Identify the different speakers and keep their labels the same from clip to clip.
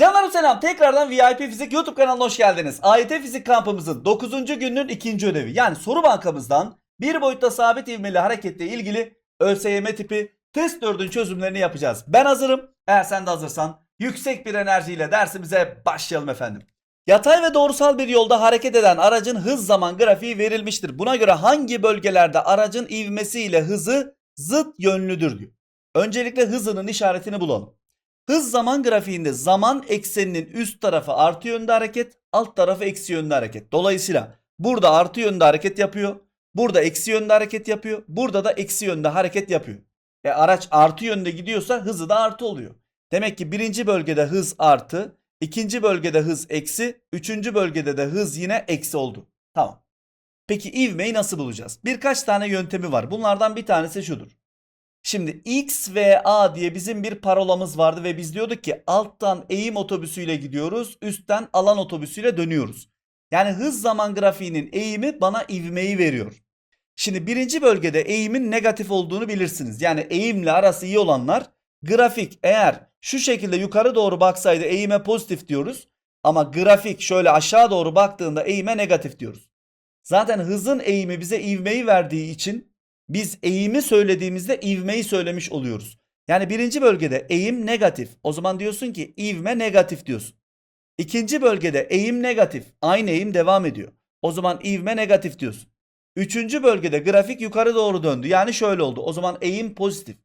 Speaker 1: Canlarım selam. Tekrardan VIP Fizik YouTube kanalına hoş geldiniz. AYT Fizik kampımızın 9. gününün ikinci ödevi. Yani soru bankamızdan bir boyutta sabit ivmeli hareketle ilgili ÖSYM tipi test 4'ün çözümlerini yapacağız. Ben hazırım. Eğer sen de hazırsan yüksek bir enerjiyle dersimize başlayalım efendim. Yatay ve doğrusal bir yolda hareket eden aracın hız zaman grafiği verilmiştir. Buna göre hangi bölgelerde aracın ivmesi ile hızı zıt yönlüdür diyor. Öncelikle hızının işaretini bulalım. Hız zaman grafiğinde zaman ekseninin üst tarafı artı yönde hareket, alt tarafı eksi yönde hareket. Dolayısıyla burada artı yönde hareket yapıyor. Burada eksi yönde hareket yapıyor. Burada da eksi yönde hareket yapıyor. E araç artı yönde gidiyorsa hızı da artı oluyor. Demek ki birinci bölgede hız artı, ikinci bölgede hız eksi, üçüncü bölgede de hız yine eksi oldu. Tamam. Peki ivmeyi nasıl bulacağız? Birkaç tane yöntemi var. Bunlardan bir tanesi şudur. Şimdi X ve A diye bizim bir parolamız vardı ve biz diyorduk ki alttan eğim otobüsüyle gidiyoruz, üstten alan otobüsüyle dönüyoruz. Yani hız zaman grafiğinin eğimi bana ivmeyi veriyor. Şimdi birinci bölgede eğimin negatif olduğunu bilirsiniz. Yani eğimle arası iyi olanlar grafik eğer şu şekilde yukarı doğru baksaydı eğime pozitif diyoruz. Ama grafik şöyle aşağı doğru baktığında eğime negatif diyoruz. Zaten hızın eğimi bize ivmeyi verdiği için biz eğimi söylediğimizde ivmeyi söylemiş oluyoruz. Yani birinci bölgede eğim negatif. O zaman diyorsun ki ivme negatif diyorsun. İkinci bölgede eğim negatif. Aynı eğim devam ediyor. O zaman ivme negatif diyorsun. Üçüncü bölgede grafik yukarı doğru döndü. Yani şöyle oldu. O zaman eğim pozitif.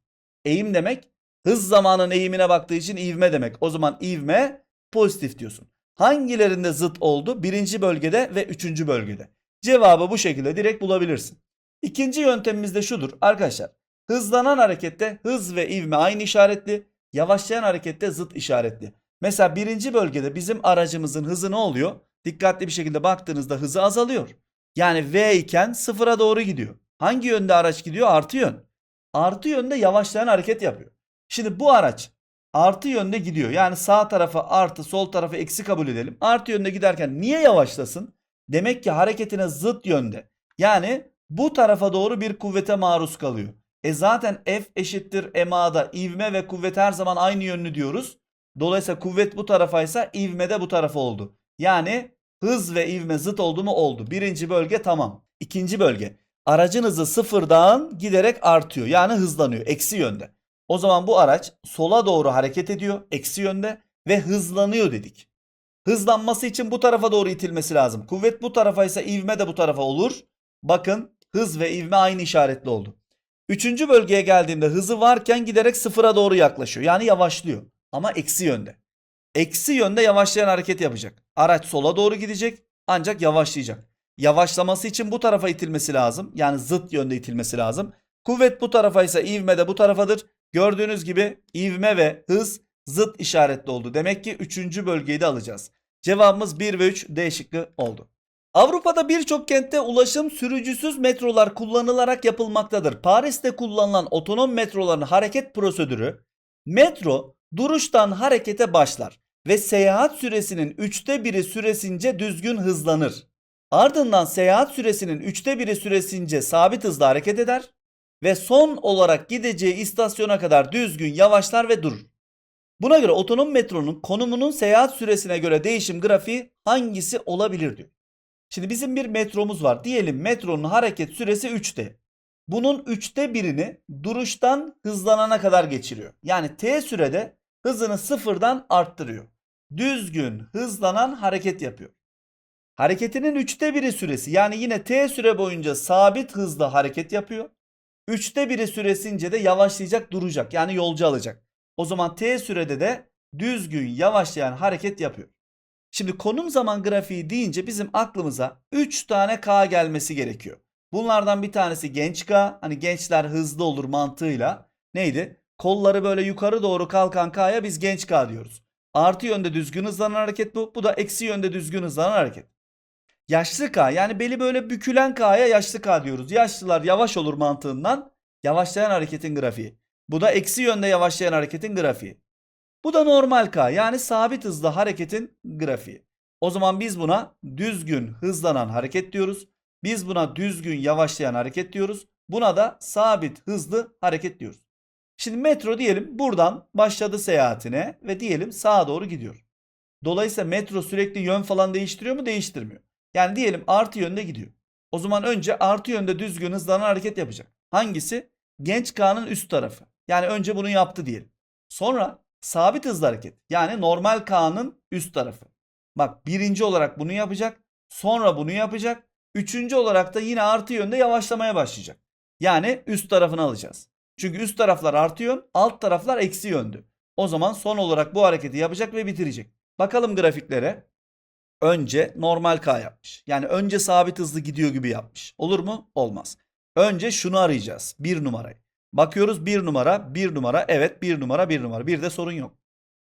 Speaker 1: Eğim demek hız zamanın eğimine baktığı için ivme demek. O zaman ivme pozitif diyorsun. Hangilerinde zıt oldu? Birinci bölgede ve üçüncü bölgede. Cevabı bu şekilde direkt bulabilirsin. İkinci yöntemimiz de şudur arkadaşlar. Hızlanan harekette hız ve ivme aynı işaretli. Yavaşlayan harekette zıt işaretli. Mesela birinci bölgede bizim aracımızın hızı ne oluyor? Dikkatli bir şekilde baktığınızda hızı azalıyor. Yani V iken sıfıra doğru gidiyor. Hangi yönde araç gidiyor? Artı yön. Artı yönde yavaşlayan hareket yapıyor. Şimdi bu araç artı yönde gidiyor. Yani sağ tarafı artı sol tarafı eksi kabul edelim. Artı yönde giderken niye yavaşlasın? Demek ki hareketine zıt yönde. Yani bu tarafa doğru bir kuvvete maruz kalıyor. E zaten F eşittir MA'da ivme ve kuvvet her zaman aynı yönlü diyoruz. Dolayısıyla kuvvet bu tarafaysa ivme de bu tarafa oldu. Yani hız ve ivme zıt oldu mu oldu. Birinci bölge tamam. İkinci bölge. Aracın hızı sıfırdan giderek artıyor. Yani hızlanıyor. Eksi yönde. O zaman bu araç sola doğru hareket ediyor. Eksi yönde ve hızlanıyor dedik. Hızlanması için bu tarafa doğru itilmesi lazım. Kuvvet bu tarafa ise ivme de bu tarafa olur. Bakın hız ve ivme aynı işaretli oldu. Üçüncü bölgeye geldiğimde hızı varken giderek sıfıra doğru yaklaşıyor. Yani yavaşlıyor. Ama eksi yönde. Eksi yönde yavaşlayan hareket yapacak. Araç sola doğru gidecek ancak yavaşlayacak. Yavaşlaması için bu tarafa itilmesi lazım. Yani zıt yönde itilmesi lazım. Kuvvet bu tarafa ise ivme de bu tarafadır. Gördüğünüz gibi ivme ve hız zıt işaretli oldu. Demek ki üçüncü bölgeyi de alacağız. Cevabımız 1 ve 3 D şıkkı oldu. Avrupa'da birçok kentte ulaşım sürücüsüz metrolar kullanılarak yapılmaktadır. Paris'te kullanılan otonom metroların hareket prosedürü metro duruştan harekete başlar ve seyahat süresinin üçte biri süresince düzgün hızlanır. Ardından seyahat süresinin üçte biri süresince sabit hızla hareket eder ve son olarak gideceği istasyona kadar düzgün yavaşlar ve durur. Buna göre otonom metronun konumunun seyahat süresine göre değişim grafiği hangisi olabilir diyor. Şimdi bizim bir metromuz var. Diyelim metronun hareket süresi 3'te. Bunun 3'te birini duruştan hızlanana kadar geçiriyor. Yani t sürede hızını sıfırdan arttırıyor. Düzgün hızlanan hareket yapıyor. Hareketinin 3'te biri süresi yani yine t süre boyunca sabit hızla hareket yapıyor. 3'te biri süresince de yavaşlayacak duracak yani yolcu alacak. O zaman t sürede de düzgün yavaşlayan hareket yapıyor. Şimdi konum zaman grafiği deyince bizim aklımıza 3 tane K gelmesi gerekiyor. Bunlardan bir tanesi genç K. Hani gençler hızlı olur mantığıyla. Neydi? Kolları böyle yukarı doğru kalkan K'ya biz genç K diyoruz. Artı yönde düzgün hızlanan hareket bu. Bu da eksi yönde düzgün hızlanan hareket. Yaşlı K yani beli böyle bükülen K'ya yaşlı K diyoruz. Yaşlılar yavaş olur mantığından yavaşlayan hareketin grafiği. Bu da eksi yönde yavaşlayan hareketin grafiği. Bu da normal K yani sabit hızla hareketin grafiği. O zaman biz buna düzgün hızlanan hareket diyoruz. Biz buna düzgün yavaşlayan hareket diyoruz. Buna da sabit hızlı hareket diyoruz. Şimdi metro diyelim buradan başladı seyahatine ve diyelim sağa doğru gidiyor. Dolayısıyla metro sürekli yön falan değiştiriyor mu? Değiştirmiyor. Yani diyelim artı yönde gidiyor. O zaman önce artı yönde düzgün hızlanan hareket yapacak. Hangisi? Genç K'nın üst tarafı. Yani önce bunu yaptı diyelim. Sonra sabit hızlı hareket. Yani normal K'nın üst tarafı. Bak birinci olarak bunu yapacak. Sonra bunu yapacak. Üçüncü olarak da yine artı yönde yavaşlamaya başlayacak. Yani üst tarafını alacağız. Çünkü üst taraflar artı yön, alt taraflar eksi yöndü. O zaman son olarak bu hareketi yapacak ve bitirecek. Bakalım grafiklere. Önce normal K yapmış. Yani önce sabit hızlı gidiyor gibi yapmış. Olur mu? Olmaz. Önce şunu arayacağız. Bir numarayı. Bakıyoruz bir numara, bir numara. Evet bir numara, bir numara. Bir de sorun yok.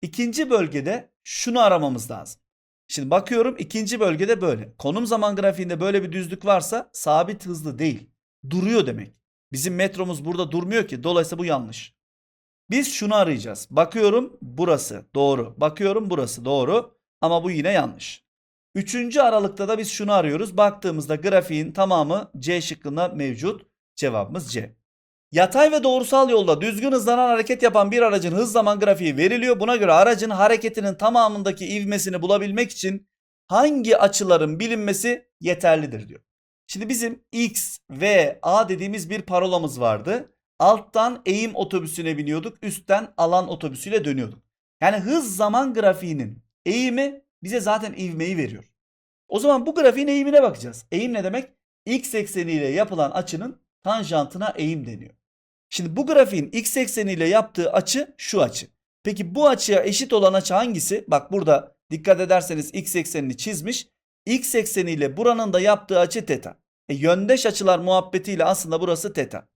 Speaker 1: İkinci bölgede şunu aramamız lazım. Şimdi bakıyorum ikinci bölgede böyle. Konum zaman grafiğinde böyle bir düzlük varsa sabit hızlı değil. Duruyor demek. Bizim metromuz burada durmuyor ki. Dolayısıyla bu yanlış. Biz şunu arayacağız. Bakıyorum burası doğru. Bakıyorum burası doğru. Ama bu yine yanlış. Üçüncü aralıkta da biz şunu arıyoruz. Baktığımızda grafiğin tamamı C şıkkında mevcut. Cevabımız C. Yatay ve doğrusal yolda düzgün hızlanan hareket yapan bir aracın hız zaman grafiği veriliyor. Buna göre aracın hareketinin tamamındaki ivmesini bulabilmek için hangi açıların bilinmesi yeterlidir diyor. Şimdi bizim X, V, A dediğimiz bir parolamız vardı. Alttan eğim otobüsüne biniyorduk. Üstten alan otobüsüyle dönüyorduk. Yani hız zaman grafiğinin eğimi bize zaten ivmeyi veriyor. O zaman bu grafiğin eğimine bakacağız. Eğim ne demek? X ekseniyle yapılan açının tanjantına eğim deniyor. Şimdi bu grafiğin x ekseniyle yaptığı açı şu açı. Peki bu açıya eşit olan açı hangisi? Bak burada dikkat ederseniz x eksenini çizmiş. X ekseniyle buranın da yaptığı açı teta. E, yöndeş açılar muhabbetiyle aslında burası teta.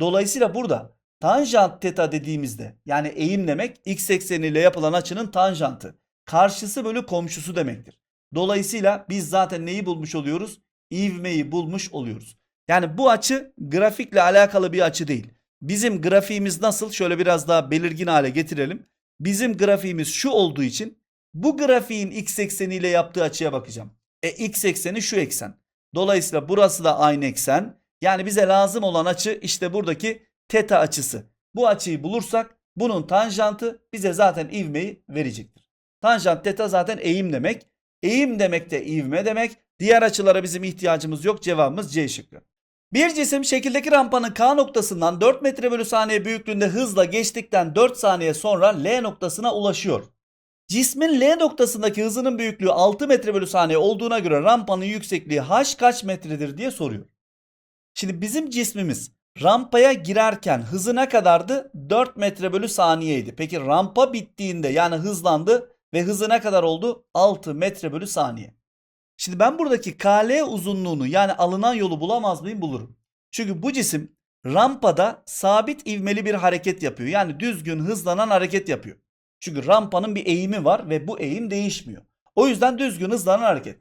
Speaker 1: Dolayısıyla burada tanjant teta dediğimizde yani eğim demek x ekseniyle yapılan açının tanjantı. Karşısı bölü komşusu demektir. Dolayısıyla biz zaten neyi bulmuş oluyoruz? İvmeyi bulmuş oluyoruz. Yani bu açı grafikle alakalı bir açı değil. Bizim grafiğimiz nasıl? Şöyle biraz daha belirgin hale getirelim. Bizim grafiğimiz şu olduğu için bu grafiğin x ekseniyle yaptığı açıya bakacağım. E x ekseni şu eksen. Dolayısıyla burası da aynı eksen. Yani bize lazım olan açı işte buradaki teta açısı. Bu açıyı bulursak bunun tanjantı bize zaten ivmeyi verecektir. Tanjant teta zaten eğim demek. Eğim demek de ivme demek. Diğer açılara bizim ihtiyacımız yok. Cevabımız C şıkkı. Bir cisim şekildeki rampanın K noktasından 4 metre bölü saniye büyüklüğünde hızla geçtikten 4 saniye sonra L noktasına ulaşıyor. Cismin L noktasındaki hızının büyüklüğü 6 metre bölü saniye olduğuna göre rampanın yüksekliği h kaç metredir diye soruyor. Şimdi bizim cismimiz rampaya girerken hızı ne kadardı? 4 metre bölü saniyeydi. Peki rampa bittiğinde yani hızlandı ve hızı ne kadar oldu? 6 metre bölü saniye. Şimdi ben buradaki KL uzunluğunu yani alınan yolu bulamaz mıyım? Bulurum. Çünkü bu cisim rampada sabit ivmeli bir hareket yapıyor. Yani düzgün hızlanan hareket yapıyor. Çünkü rampanın bir eğimi var ve bu eğim değişmiyor. O yüzden düzgün hızlanan hareket.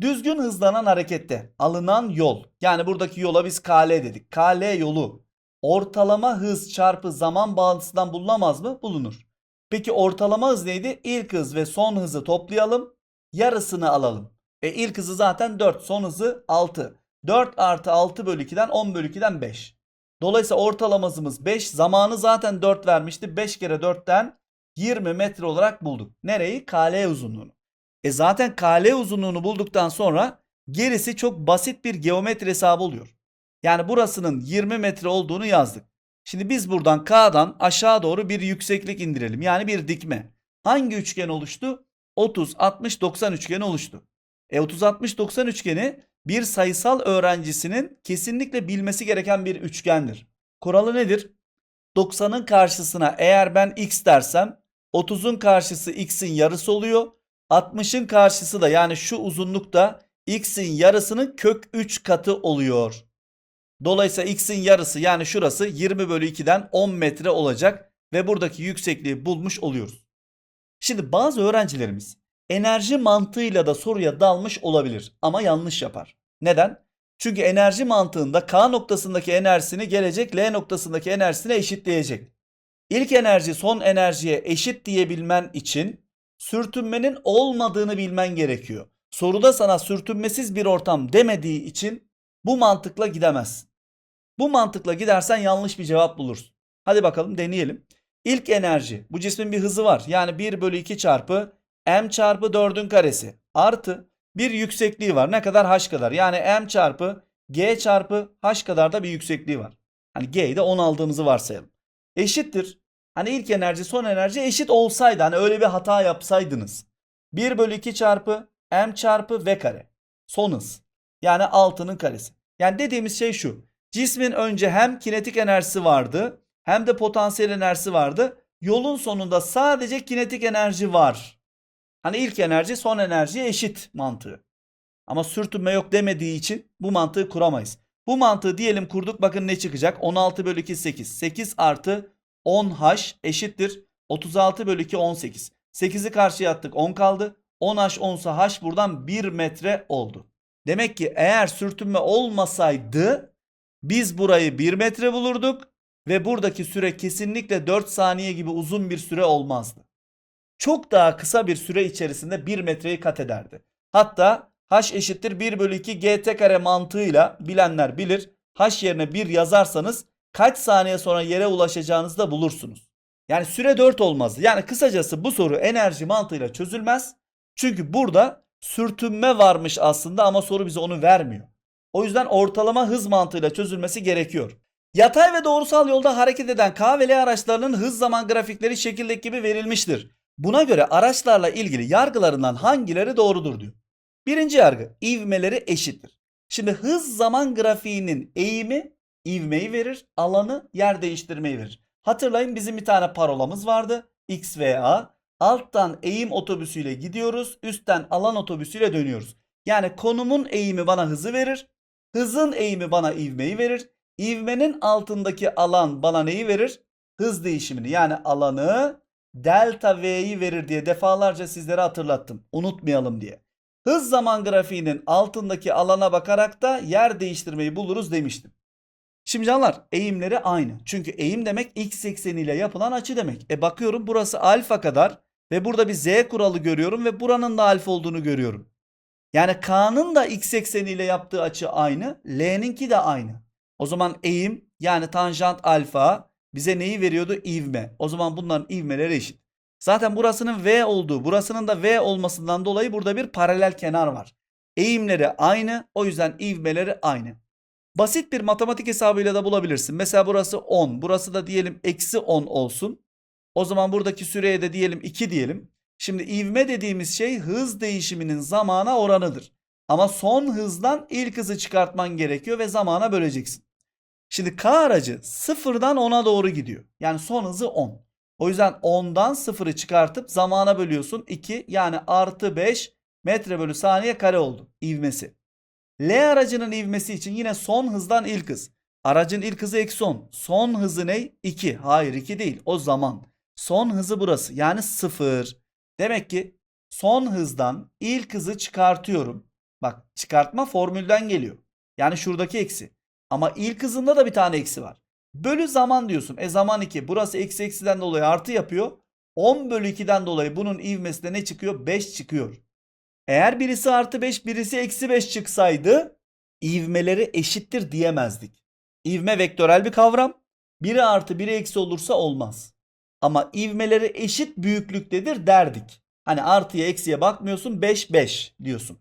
Speaker 1: Düzgün hızlanan harekette alınan yol yani buradaki yola biz KL dedik. KL yolu ortalama hız çarpı zaman bağıntısından bulunamaz mı? Bulunur. Peki ortalama hız neydi? İlk hız ve son hızı toplayalım. Yarısını alalım. E ilk hızı zaten 4. Son hızı 6. 4 artı 6 bölü 2'den 10 bölü 2'den 5. Dolayısıyla ortalama hızımız 5. Zamanı zaten 4 vermişti. 5 kere 4'ten 20 metre olarak bulduk. Nereyi? KL uzunluğunu. E zaten KL uzunluğunu bulduktan sonra gerisi çok basit bir geometri hesabı oluyor. Yani burasının 20 metre olduğunu yazdık. Şimdi biz buradan K'dan aşağı doğru bir yükseklik indirelim. Yani bir dikme. Hangi üçgen oluştu? 30, 60, 90 üçgeni oluştu. E 30-60-90 üçgeni bir sayısal öğrencisinin kesinlikle bilmesi gereken bir üçgendir. Kuralı nedir? 90'ın karşısına eğer ben x dersem 30'un karşısı x'in yarısı oluyor. 60'ın karşısı da yani şu uzunlukta x'in yarısının kök 3 katı oluyor. Dolayısıyla x'in yarısı yani şurası 20 bölü 2'den 10 metre olacak ve buradaki yüksekliği bulmuş oluyoruz. Şimdi bazı öğrencilerimiz enerji mantığıyla da soruya dalmış olabilir ama yanlış yapar. Neden? Çünkü enerji mantığında K noktasındaki enerjisini gelecek L noktasındaki enerjisine eşitleyecek. İlk enerji son enerjiye eşit diyebilmen için sürtünmenin olmadığını bilmen gerekiyor. Soruda sana sürtünmesiz bir ortam demediği için bu mantıkla gidemezsin. Bu mantıkla gidersen yanlış bir cevap bulursun. Hadi bakalım deneyelim. İlk enerji bu cismin bir hızı var. Yani 1 bölü 2 çarpı m çarpı 4'ün karesi artı bir yüksekliği var. Ne kadar h kadar. Yani m çarpı g çarpı h kadar da bir yüksekliği var. Hani g'yi de 10 aldığımızı varsayalım. Eşittir. Hani ilk enerji son enerji eşit olsaydı hani öyle bir hata yapsaydınız. 1 bölü 2 çarpı m çarpı v kare. Son hız. Yani 6'nın karesi. Yani dediğimiz şey şu. Cismin önce hem kinetik enerjisi vardı hem de potansiyel enerjisi vardı. Yolun sonunda sadece kinetik enerji var. Hani ilk enerji son enerjiye eşit mantığı. Ama sürtünme yok demediği için bu mantığı kuramayız. Bu mantığı diyelim kurduk bakın ne çıkacak? 16 bölü 2 8. 8 artı 10h eşittir. 36 bölü 2 18. 8'i karşıya attık 10 kaldı. 10h 10 ise h buradan 1 metre oldu. Demek ki eğer sürtünme olmasaydı biz burayı 1 metre bulurduk ve buradaki süre kesinlikle 4 saniye gibi uzun bir süre olmazdı. Çok daha kısa bir süre içerisinde 1 metreyi kat ederdi. Hatta h eşittir 1 bölü 2 gt kare mantığıyla bilenler bilir. h yerine 1 yazarsanız kaç saniye sonra yere ulaşacağınızı da bulursunuz. Yani süre 4 olmazdı. Yani kısacası bu soru enerji mantığıyla çözülmez. Çünkü burada sürtünme varmış aslında ama soru bize onu vermiyor. O yüzden ortalama hız mantığıyla çözülmesi gerekiyor. Yatay ve doğrusal yolda hareket eden K ve L araçlarının hız zaman grafikleri şekildeki gibi verilmiştir. Buna göre araçlarla ilgili yargılarından hangileri doğrudur diyor. Birinci yargı ivmeleri eşittir. Şimdi hız zaman grafiğinin eğimi ivmeyi verir, alanı yer değiştirmeyi verir. Hatırlayın bizim bir tane parolamız vardı. X ve A. Alttan eğim otobüsüyle gidiyoruz. Üstten alan otobüsüyle dönüyoruz. Yani konumun eğimi bana hızı verir. Hızın eğimi bana ivmeyi verir. İvmenin altındaki alan bana neyi verir? Hız değişimini yani alanı delta V'yi verir diye defalarca sizlere hatırlattım. Unutmayalım diye. Hız zaman grafiğinin altındaki alana bakarak da yer değiştirmeyi buluruz demiştim. Şimdi canlar eğimleri aynı. Çünkü eğim demek x ekseniyle yapılan açı demek. E bakıyorum burası alfa kadar ve burada bir z kuralı görüyorum ve buranın da alfa olduğunu görüyorum. Yani K'nın da x ekseniyle yaptığı açı aynı. L'ninki de aynı. O zaman eğim yani tanjant alfa bize neyi veriyordu? İvme. O zaman bunların ivmeleri eşit. Zaten burasının V olduğu, burasının da V olmasından dolayı burada bir paralel kenar var. Eğimleri aynı, o yüzden ivmeleri aynı. Basit bir matematik hesabıyla da bulabilirsin. Mesela burası 10, burası da diyelim eksi 10 olsun. O zaman buradaki süreye de diyelim 2 diyelim. Şimdi ivme dediğimiz şey hız değişiminin zamana oranıdır. Ama son hızdan ilk hızı çıkartman gerekiyor ve zamana böleceksin. Şimdi K aracı sıfırdan 10'a doğru gidiyor. Yani son hızı 10. O yüzden 10'dan 0'ı çıkartıp zamana bölüyorsun. 2 yani artı 5 metre bölü saniye kare oldu ivmesi. L aracının ivmesi için yine son hızdan ilk hız. Aracın ilk hızı eksi 10. Son hızı ne? 2. Hayır 2 değil. O zaman. Son hızı burası. Yani 0. Demek ki son hızdan ilk hızı çıkartıyorum. Bak çıkartma formülden geliyor. Yani şuradaki eksi. Ama ilk hızında da bir tane eksi var. Bölü zaman diyorsun. E zaman 2. Burası eksi eksiden dolayı artı yapıyor. 10 bölü 2'den dolayı bunun ivmesinde ne çıkıyor? 5 çıkıyor. Eğer birisi artı 5 birisi eksi 5 çıksaydı ivmeleri eşittir diyemezdik. İvme vektörel bir kavram. Biri artı biri eksi olursa olmaz. Ama ivmeleri eşit büyüklüktedir derdik. Hani artıya eksiye bakmıyorsun 5 5 diyorsun.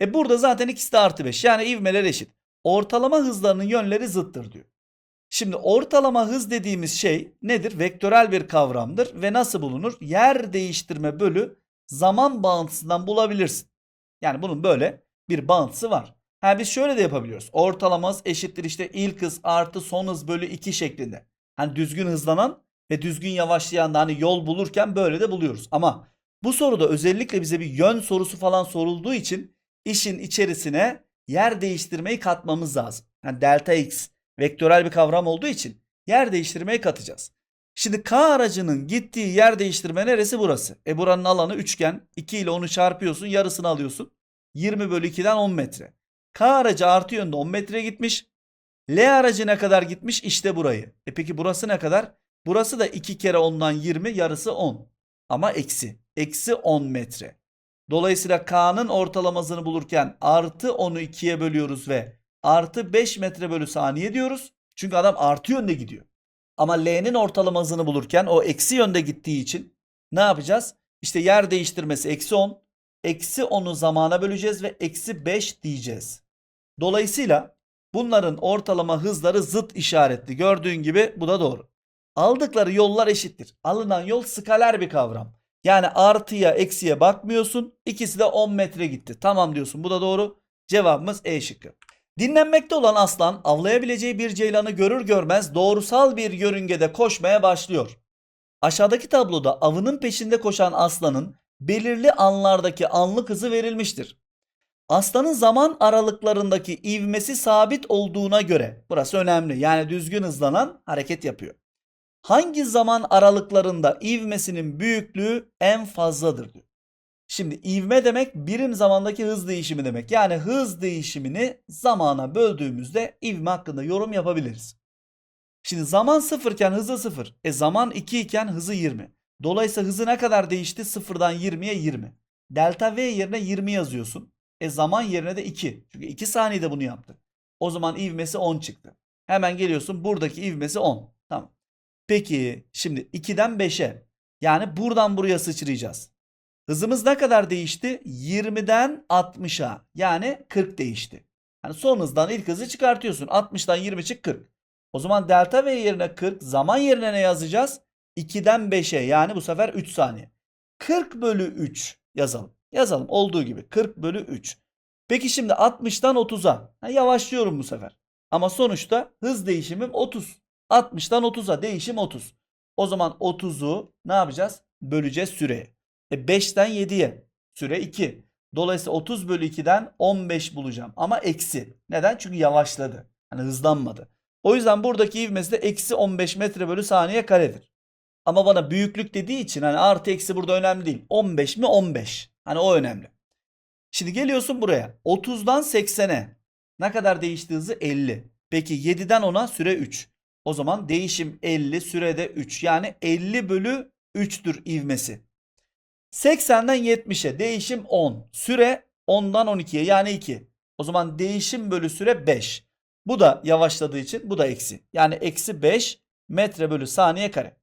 Speaker 1: E burada zaten ikisi de artı 5 yani ivmeler eşit. Ortalama hızlarının yönleri zıttır diyor. Şimdi ortalama hız dediğimiz şey nedir? Vektörel bir kavramdır ve nasıl bulunur? Yer değiştirme bölü zaman bağıntısından bulabilirsin. Yani bunun böyle bir bağıntısı var. Ha biz şöyle de yapabiliyoruz. Ortalama hız eşittir işte ilk hız artı son hız bölü 2 şeklinde. Hani düzgün hızlanan ve düzgün yavaşlayan da hani yol bulurken böyle de buluyoruz. Ama bu soruda özellikle bize bir yön sorusu falan sorulduğu için işin içerisine yer değiştirmeyi katmamız lazım. Yani delta x vektörel bir kavram olduğu için yer değiştirmeyi katacağız. Şimdi K aracının gittiği yer değiştirme neresi burası? E buranın alanı üçgen. 2 ile 10'u çarpıyorsun yarısını alıyorsun. 20 bölü 2'den 10 metre. K aracı artı yönde 10 metre gitmiş. L aracı ne kadar gitmiş? İşte burayı. E peki burası ne kadar? Burası da 2 kere 10'dan 20 yarısı 10. Ama eksi. Eksi 10 metre. Dolayısıyla K'nın ortalamasını bulurken artı 10'u 2'ye bölüyoruz ve artı 5 metre bölü saniye diyoruz. Çünkü adam artı yönde gidiyor. Ama L'nin ortalama hızını bulurken o eksi yönde gittiği için ne yapacağız? İşte yer değiştirmesi eksi 10. Eksi 10'u zamana böleceğiz ve eksi 5 diyeceğiz. Dolayısıyla bunların ortalama hızları zıt işaretli. Gördüğün gibi bu da doğru. Aldıkları yollar eşittir. Alınan yol skaler bir kavram. Yani artıya eksiye bakmıyorsun. İkisi de 10 metre gitti. Tamam diyorsun bu da doğru. Cevabımız E şıkkı. Dinlenmekte olan aslan avlayabileceği bir ceylanı görür görmez doğrusal bir yörüngede koşmaya başlıyor. Aşağıdaki tabloda avının peşinde koşan aslanın belirli anlardaki anlık hızı verilmiştir. Aslanın zaman aralıklarındaki ivmesi sabit olduğuna göre burası önemli. Yani düzgün hızlanan hareket yapıyor. Hangi zaman aralıklarında ivmesinin büyüklüğü en fazladır diyor. Şimdi ivme demek birim zamandaki hız değişimi demek. Yani hız değişimini zamana böldüğümüzde ivme hakkında yorum yapabiliriz. Şimdi zaman sıfırken hızı sıfır. E zaman 2 iken hızı 20. Dolayısıyla hızı ne kadar değişti? Sıfırdan 20'ye 20. Delta V yerine 20 yazıyorsun. E zaman yerine de 2. Çünkü 2 saniyede bunu yaptı. O zaman ivmesi 10 çıktı. Hemen geliyorsun buradaki ivmesi 10. Peki şimdi 2'den 5'e yani buradan buraya sıçrayacağız. Hızımız ne kadar değişti? 20'den 60'a yani 40 değişti. Yani son hızdan ilk hızı çıkartıyorsun. 60'dan 20 çık 40. O zaman delta V yerine 40 zaman yerine ne yazacağız? 2'den 5'e yani bu sefer 3 saniye. 40 bölü 3 yazalım. Yazalım olduğu gibi 40 bölü 3. Peki şimdi 60'tan 30'a. Ha, yavaşlıyorum bu sefer. Ama sonuçta hız değişimim 30. 60'tan 30'a değişim 30. O zaman 30'u ne yapacağız? Böleceğiz süreye. E 5'ten 7'ye süre 2. Dolayısıyla 30 bölü 2'den 15 bulacağım. Ama eksi. Neden? Çünkü yavaşladı. Hani hızlanmadı. O yüzden buradaki ivmesi de eksi 15 metre bölü saniye karedir. Ama bana büyüklük dediği için hani artı eksi burada önemli değil. 15 mi 15. Hani o önemli. Şimdi geliyorsun buraya. 30'dan 80'e ne kadar değişti hızı? 50. Peki 7'den 10'a süre 3. O zaman değişim 50 sürede 3. Yani 50 bölü 3'tür ivmesi. 80'den 70'e değişim 10. Süre 10'dan 12'ye yani 2. O zaman değişim bölü süre 5. Bu da yavaşladığı için bu da eksi. Yani eksi 5 metre bölü saniye kare.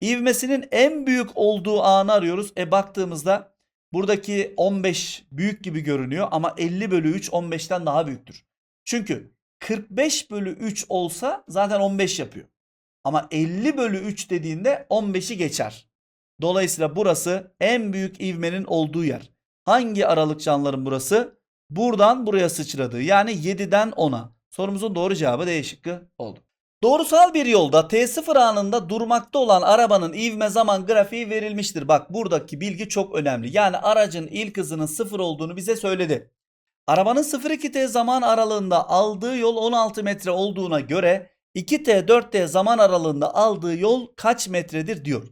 Speaker 1: İvmesinin en büyük olduğu anı arıyoruz. E baktığımızda buradaki 15 büyük gibi görünüyor ama 50 bölü 3 15'ten daha büyüktür. Çünkü 45 bölü 3 olsa zaten 15 yapıyor. Ama 50 bölü 3 dediğinde 15'i geçer. Dolayısıyla burası en büyük ivmenin olduğu yer. Hangi aralık canlıların burası? Buradan buraya sıçradığı yani 7'den 10'a. Sorumuzun doğru cevabı D şıkkı oldu. Doğrusal bir yolda T0 anında durmakta olan arabanın ivme zaman grafiği verilmiştir. Bak buradaki bilgi çok önemli. Yani aracın ilk hızının 0 olduğunu bize söyledi. Arabanın 0-2T zaman aralığında aldığı yol 16 metre olduğuna göre 2T 4T zaman aralığında aldığı yol kaç metredir diyor.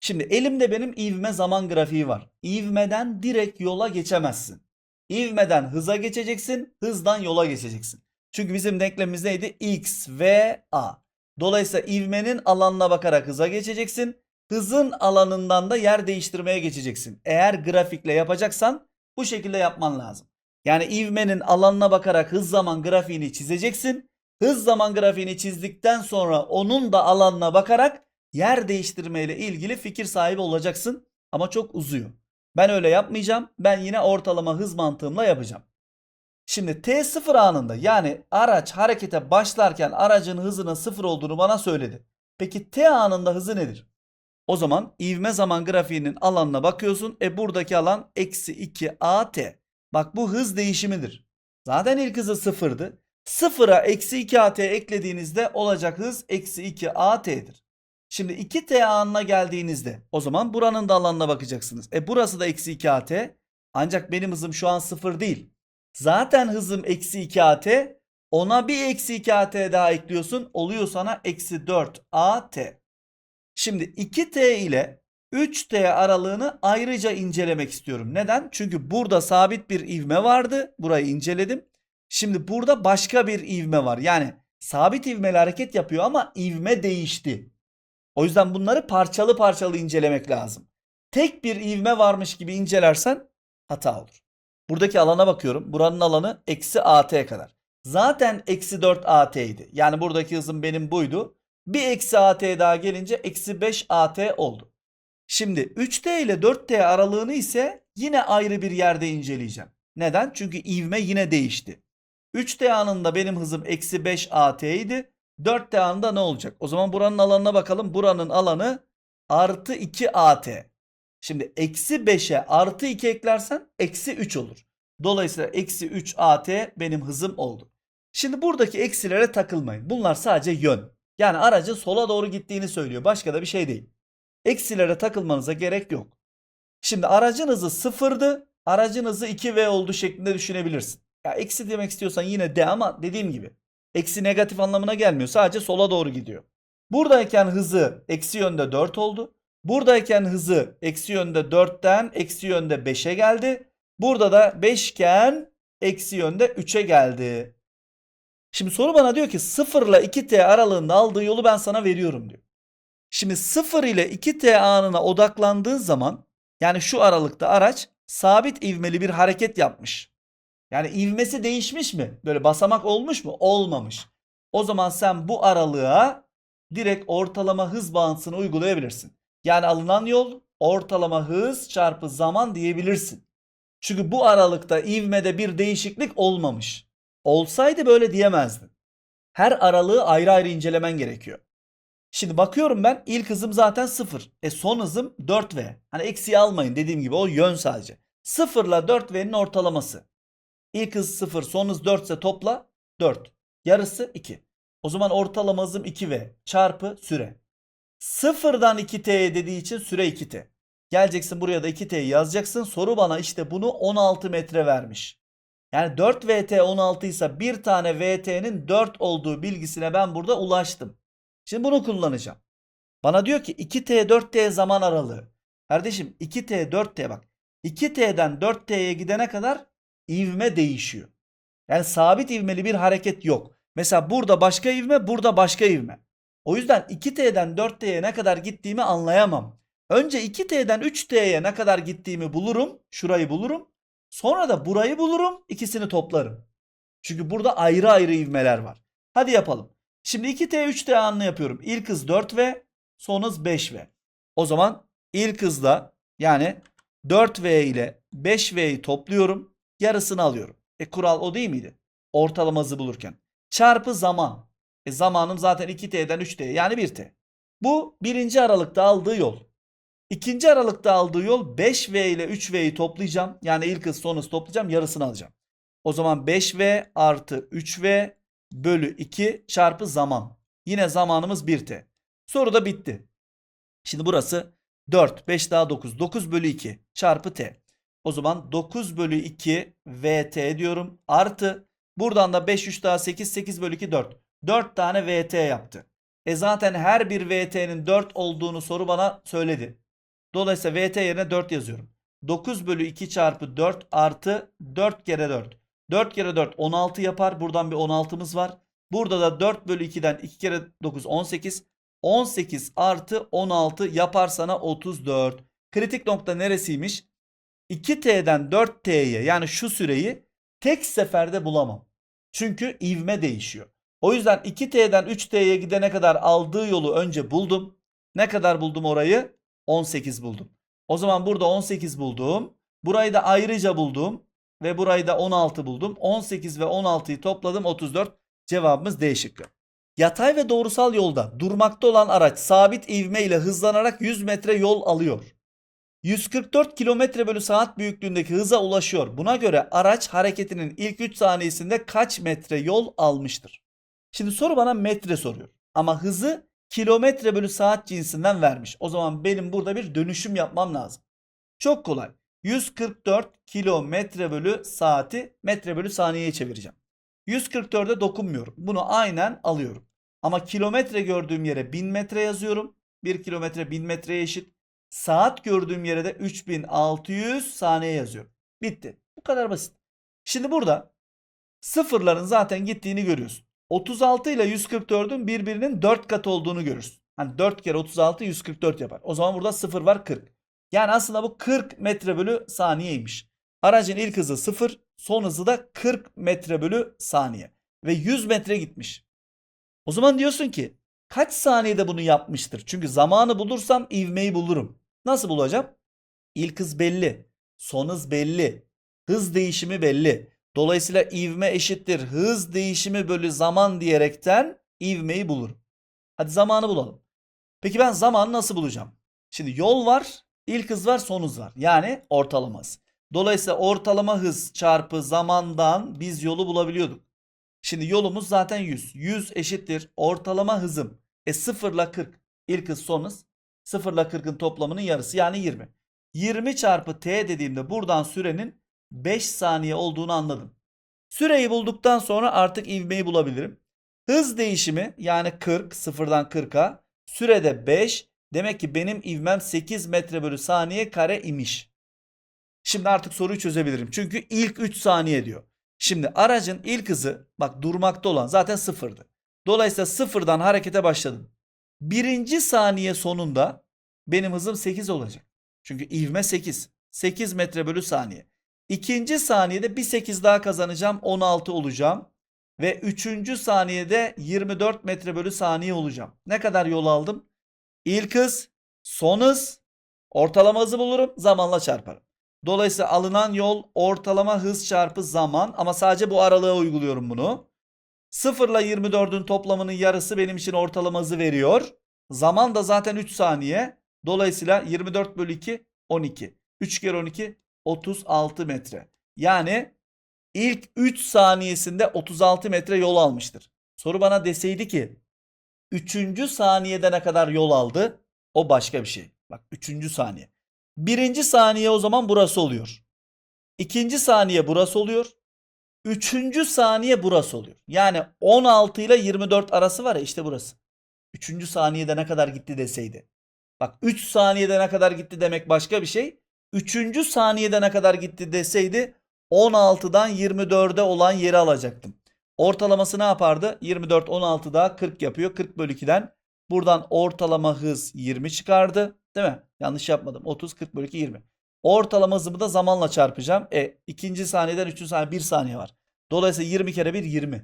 Speaker 1: Şimdi elimde benim ivme zaman grafiği var. İvmeden direkt yola geçemezsin. İvmeden hıza geçeceksin, hızdan yola geçeceksin. Çünkü bizim denklemimiz neydi? X, V, A. Dolayısıyla ivmenin alanına bakarak hıza geçeceksin. Hızın alanından da yer değiştirmeye geçeceksin. Eğer grafikle yapacaksan bu şekilde yapman lazım. Yani ivmenin alanına bakarak hız zaman grafiğini çizeceksin. Hız zaman grafiğini çizdikten sonra onun da alanına bakarak yer değiştirme ile ilgili fikir sahibi olacaksın. Ama çok uzuyor. Ben öyle yapmayacağım. Ben yine ortalama hız mantığımla yapacağım. Şimdi T0 anında yani araç harekete başlarken aracın hızının sıfır olduğunu bana söyledi. Peki T anında hızı nedir? O zaman ivme zaman grafiğinin alanına bakıyorsun. E buradaki alan eksi 2 AT. Bak bu hız değişimidir. Zaten ilk hızı sıfırdı. Sıfıra eksi 2 AT eklediğinizde olacak hız eksi 2 AT'dir. Şimdi 2T anına geldiğinizde o zaman buranın da alanına bakacaksınız. E burası da eksi 2 AT. Ancak benim hızım şu an sıfır değil. Zaten hızım eksi 2 AT. Ona bir eksi 2 AT daha ekliyorsun. Oluyor sana eksi 4 AT. Şimdi 2T ile 3T aralığını ayrıca incelemek istiyorum. Neden? Çünkü burada sabit bir ivme vardı. Burayı inceledim. Şimdi burada başka bir ivme var. Yani sabit ivmeli hareket yapıyor ama ivme değişti. O yüzden bunları parçalı parçalı incelemek lazım. Tek bir ivme varmış gibi incelersen hata olur. Buradaki alana bakıyorum. Buranın alanı eksi AT kadar. Zaten eksi 4 AT idi. Yani buradaki hızım benim buydu. Bir eksi AT daha gelince eksi 5 AT oldu. Şimdi 3T ile 4T aralığını ise yine ayrı bir yerde inceleyeceğim. Neden? Çünkü ivme yine değişti. 3T anında benim hızım eksi 5 AT idi. 4T anında ne olacak? O zaman buranın alanına bakalım. Buranın alanı artı 2 AT. Şimdi eksi 5'e artı 2 eklersen eksi 3 olur. Dolayısıyla eksi 3 AT benim hızım oldu. Şimdi buradaki eksilere takılmayın. Bunlar sadece yön. Yani aracın sola doğru gittiğini söylüyor. Başka da bir şey değil. Eksilere takılmanıza gerek yok. Şimdi aracın hızı sıfırdı. Aracın hızı 2V oldu şeklinde düşünebilirsin. Ya eksi demek istiyorsan yine de ama dediğim gibi. Eksi negatif anlamına gelmiyor. Sadece sola doğru gidiyor. Buradayken hızı eksi yönde 4 oldu. Buradayken hızı eksi yönde 4'ten eksi yönde 5'e geldi. Burada da 5 iken eksi yönde 3'e geldi. Şimdi soru bana diyor ki 0 ile 2t aralığında aldığı yolu ben sana veriyorum diyor. Şimdi 0 ile 2t anına odaklandığın zaman yani şu aralıkta araç sabit ivmeli bir hareket yapmış. Yani ivmesi değişmiş mi? Böyle basamak olmuş mu? Olmamış. O zaman sen bu aralığa direkt ortalama hız bağıntısını uygulayabilirsin. Yani alınan yol ortalama hız çarpı zaman diyebilirsin. Çünkü bu aralıkta ivmede bir değişiklik olmamış. Olsaydı böyle diyemezdin. Her aralığı ayrı ayrı incelemen gerekiyor. Şimdi bakıyorum ben ilk hızım zaten 0. E son hızım 4V. Hani eksiği almayın dediğim gibi o yön sadece. 0 ile 4V'nin ortalaması. İlk hız 0 son hız 4 ise topla 4. Yarısı 2. O zaman ortalama hızım 2V çarpı süre. 0'dan 2T'ye dediği için süre 2T. Geleceksin buraya da 2T'yi yazacaksın. Soru bana işte bunu 16 metre vermiş. Yani 4 VT 16 ise bir tane VT'nin 4 olduğu bilgisine ben burada ulaştım. Şimdi bunu kullanacağım. Bana diyor ki 2T 4T zaman aralığı. Kardeşim 2T 4T bak. 2T'den 4T'ye gidene kadar ivme değişiyor. Yani sabit ivmeli bir hareket yok. Mesela burada başka ivme, burada başka ivme. O yüzden 2T'den 4T'ye ne kadar gittiğimi anlayamam. Önce 2T'den 3T'ye ne kadar gittiğimi bulurum. Şurayı bulurum. Sonra da burayı bulurum. ikisini toplarım. Çünkü burada ayrı ayrı ivmeler var. Hadi yapalım. Şimdi 2T 3T anını yapıyorum. İlk hız 4V, son hız 5V. O zaman ilk hızla yani 4V ile 5V'yi topluyorum. Yarısını alıyorum. E kural o değil miydi? Ortalama hızı bulurken. Çarpı zaman. E zamanım zaten 2T'den 3T yani 1T. Bu birinci aralıkta aldığı yol. İkinci aralıkta aldığı yol 5V ile 3V'yi toplayacağım. Yani ilk hız son hız toplayacağım yarısını alacağım. O zaman 5V artı 3V bölü 2 çarpı zaman. Yine zamanımız 1T. Soru da bitti. Şimdi burası 4. 5 daha 9. 9 bölü 2 çarpı T. O zaman 9 bölü 2 VT diyorum. Artı buradan da 5 3 daha 8. 8 bölü 2 4. 4 tane VT yaptı. E zaten her bir VT'nin 4 olduğunu soru bana söyledi. Dolayısıyla VT yerine 4 yazıyorum. 9 bölü 2 çarpı 4 artı 4 kere 4. 4 kere 4 16 yapar. Buradan bir 16'mız var. Burada da 4 bölü 2'den 2 kere 9 18. 18 artı 16 yapar sana 34. Kritik nokta neresiymiş? 2T'den 4T'ye yani şu süreyi tek seferde bulamam. Çünkü ivme değişiyor. O yüzden 2T'den 3T'ye gidene kadar aldığı yolu önce buldum. Ne kadar buldum orayı? 18 buldum. O zaman burada 18 buldum. Burayı da ayrıca buldum. Ve burayı da 16 buldum. 18 ve 16'yı topladım 34. Cevabımız D şıkkı. Yatay ve doğrusal yolda durmakta olan araç sabit ivme ile hızlanarak 100 metre yol alıyor. 144 km bölü saat büyüklüğündeki hıza ulaşıyor. Buna göre araç hareketinin ilk 3 saniyesinde kaç metre yol almıştır? Şimdi soru bana metre soruyor. Ama hızı kilometre bölü saat cinsinden vermiş. O zaman benim burada bir dönüşüm yapmam lazım. Çok kolay. 144 kilometre bölü saati metre bölü saniyeye çevireceğim. 144'e dokunmuyorum. Bunu aynen alıyorum. Ama kilometre gördüğüm yere 1000 metre yazıyorum. 1 kilometre 1000 metreye eşit. Saat gördüğüm yere de 3600 saniye yazıyorum. Bitti. Bu kadar basit. Şimdi burada sıfırların zaten gittiğini görüyorsun. 36 ile 144'ün birbirinin 4 katı olduğunu görürsün. Hani 4 kere 36 144 yapar. O zaman burada 0 var 40. Yani aslında bu 40 metre bölü saniyeymiş. Aracın ilk hızı 0, son hızı da 40 metre bölü saniye. Ve 100 metre gitmiş. O zaman diyorsun ki kaç saniyede bunu yapmıştır? Çünkü zamanı bulursam ivmeyi bulurum. Nasıl bulacağım? İlk hız belli. Son hız belli. Hız değişimi belli. Dolayısıyla ivme eşittir. Hız değişimi bölü zaman diyerekten ivmeyi bulurum. Hadi zamanı bulalım. Peki ben zamanı nasıl bulacağım? Şimdi yol var, ilk hız var, son hız var. Yani ortalama hız. Dolayısıyla ortalama hız çarpı zamandan biz yolu bulabiliyorduk. Şimdi yolumuz zaten 100. 100 eşittir ortalama hızım. E 0 ile 40 ilk hız son hız. 0 ile 40'ın toplamının yarısı yani 20. 20 çarpı t dediğimde buradan sürenin 5 saniye olduğunu anladım. Süreyi bulduktan sonra artık ivmeyi bulabilirim. Hız değişimi yani 40 0'dan 40'a sürede 5 demek ki benim ivmem 8 metre bölü saniye kare imiş. Şimdi artık soruyu çözebilirim. Çünkü ilk 3 saniye diyor. Şimdi aracın ilk hızı bak durmakta olan zaten sıfırdı. Dolayısıyla sıfırdan harekete başladım. Birinci saniye sonunda benim hızım 8 olacak. Çünkü ivme 8. 8 metre bölü saniye. İkinci saniyede bir 8 daha kazanacağım. 16 olacağım. Ve üçüncü saniyede 24 metre bölü saniye olacağım. Ne kadar yol aldım? İlk hız, son hız, ortalama hızı bulurum, zamanla çarparım. Dolayısıyla alınan yol ortalama hız çarpı zaman ama sadece bu aralığa uyguluyorum bunu. 0 ile 24'ün toplamının yarısı benim için ortalama hızı veriyor. Zaman da zaten 3 saniye. Dolayısıyla 24 bölü 2 12. 3 kere 12 36 metre. Yani ilk 3 saniyesinde 36 metre yol almıştır. Soru bana deseydi ki 3. saniyede ne kadar yol aldı? O başka bir şey. Bak 3. saniye. Birinci saniye o zaman burası oluyor. İkinci saniye burası oluyor. Üçüncü saniye burası oluyor. Yani 16 ile 24 arası var ya işte burası. Üçüncü saniyede ne kadar gitti deseydi. Bak 3 saniyede ne kadar gitti demek başka bir şey. Üçüncü saniyede ne kadar gitti deseydi 16'dan 24'e olan yeri alacaktım. Ortalaması ne yapardı? 24 16 daha 40 yapıyor. 40 bölü 2'den buradan ortalama hız 20 çıkardı. Değil mi? Yanlış yapmadım. 30 40 bölü 2 20. Ortalama hızımı da zamanla çarpacağım. E ikinci saniyeden üçüncü saniye 1 saniye var. Dolayısıyla 20 kere 1 20.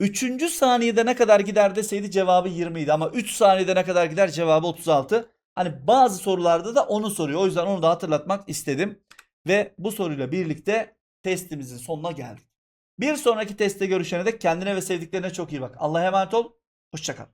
Speaker 1: Üçüncü saniyede ne kadar gider deseydi cevabı 20 idi. Ama 3 saniyede ne kadar gider cevabı 36. Hani bazı sorularda da onu soruyor. O yüzden onu da hatırlatmak istedim. Ve bu soruyla birlikte testimizin sonuna geldik. Bir sonraki testte görüşene dek kendine ve sevdiklerine çok iyi bak. Allah'a emanet ol. Hoşçakal.